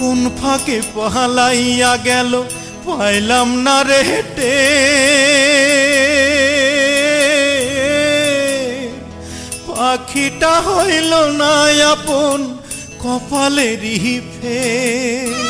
কোন ফাঁকে পহালাইয়া গেল পাইলাম না রে হেটে। পাখিটা হইল না আপন কপালেরই ফের।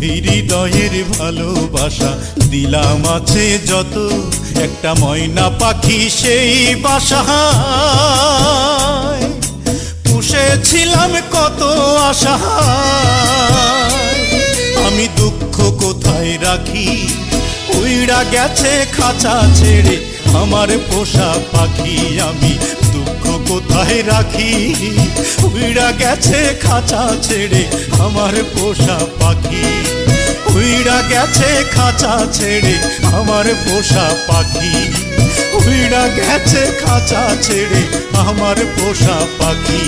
হৃদয়ের ভালোবাসা দিলাম আছে যত, একটা ময়না পাখি সেই বাসা পুষেছিলাম কত আশা। আমি দুঃখ কোথায় রাখি? উইড়া গেছে খাঁচা ছেড়ে, আমার পোষা পাখি আমি দুঃখ কোথায় রাখি? উইড়া গেছে খাঁচা ছেড়ে আমার পোষা পাখি। উইড়া গেছে খাঁচা ছেড়ে আমার পোষা পাখি। উইড়া গেছে খাঁচা ছেড়ে আমার পোষা পাখি।